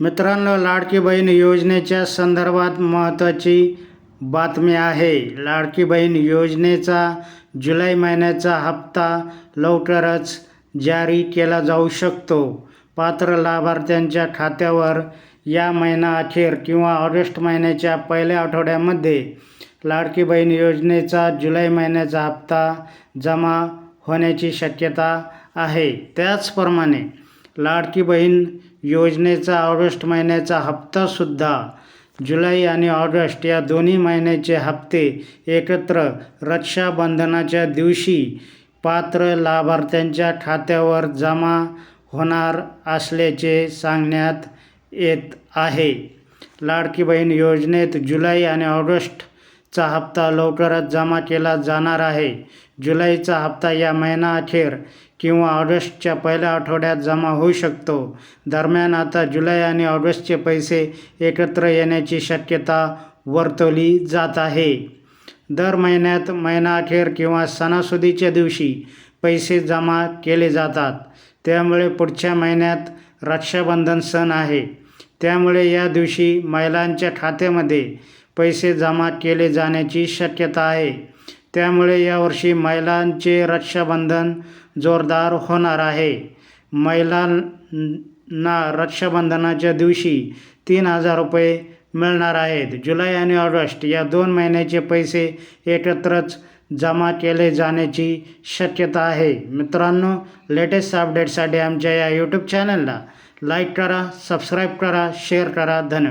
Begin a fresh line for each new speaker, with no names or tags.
मित्रांनो लाडकी बहीण योजनेच्या संदर्भात महत्त्वाची बातमी आहे. लाडकी बहीण योजनेचा जुलै महिन्याचा हप्ता लवकरच जारी केला जाऊ शकतो. पात्र लाभार्थ्यांच्या खात्यावर या महिना अखेर किंवा ऑगस्ट महिन्याच्या पहिल्या आठवड्यामध्ये लाडकी बहीण योजनेचा जुलै महिन्याचा हप्ता जमा होण्याची शक्यता आहे. त्याचप्रमाणे लाडकी बहीण योजनेचा ऑगस्ट महिन्याचा हप्तासुद्धा जुलै आणि ऑगस्ट या दोन्ही महिन्याचे हप्ते एकत्र रक्षाबंधनाच्या दिवशी पात्र लाभार्थ्यांच्या खात्यावर जमा होणार असल्याचे सांगण्यात येत आहे. लाडकी बहीण योजनेत जुलै आणि ऑगस्ट चा हप्ता लवकरच जमा केला जाणार आहे. जुलैचा हप्ता या महिना अखेर किंवा ऑगस्टच्या पहिल्या आठवड्यात जमा होऊ शकतो. दरम्यान आता जुलै आणि ऑगस्टचे पैसे एकत्र येण्याची शक्यता वर्तवली जात आहे. दर महिन्यात महिनाअखेर किंवा सणासुदीच्या दिवशी पैसे जमा केले जातात. त्यामुळे पुढच्या महिन्यात रक्षाबंधन सण आहे. त्यामुळे या दिवशी महिलांच्या खात्यामध्ये पैसे जमा केले जाण्याची शक्यता आहे. त्यामुळे यावर्षी महिलांचे रक्षाबंधन जोरदार होणार आहे. महिलांना रक्षाबंधनाच्या दिवशी तीन हजार रुपये मिळणार आहेत. जुलै आणि ऑगस्ट या दोन महिन्याचे पैसे एकत्रच जमा केले जाण्याची शक्यता आहे. मित्रांनो लेटेस्ट अपडेटसाठी आमच्या या यूट्यूब चॅनलला लाईक करा सबस्क्राईब करा शेअर करा. धन्यवाद.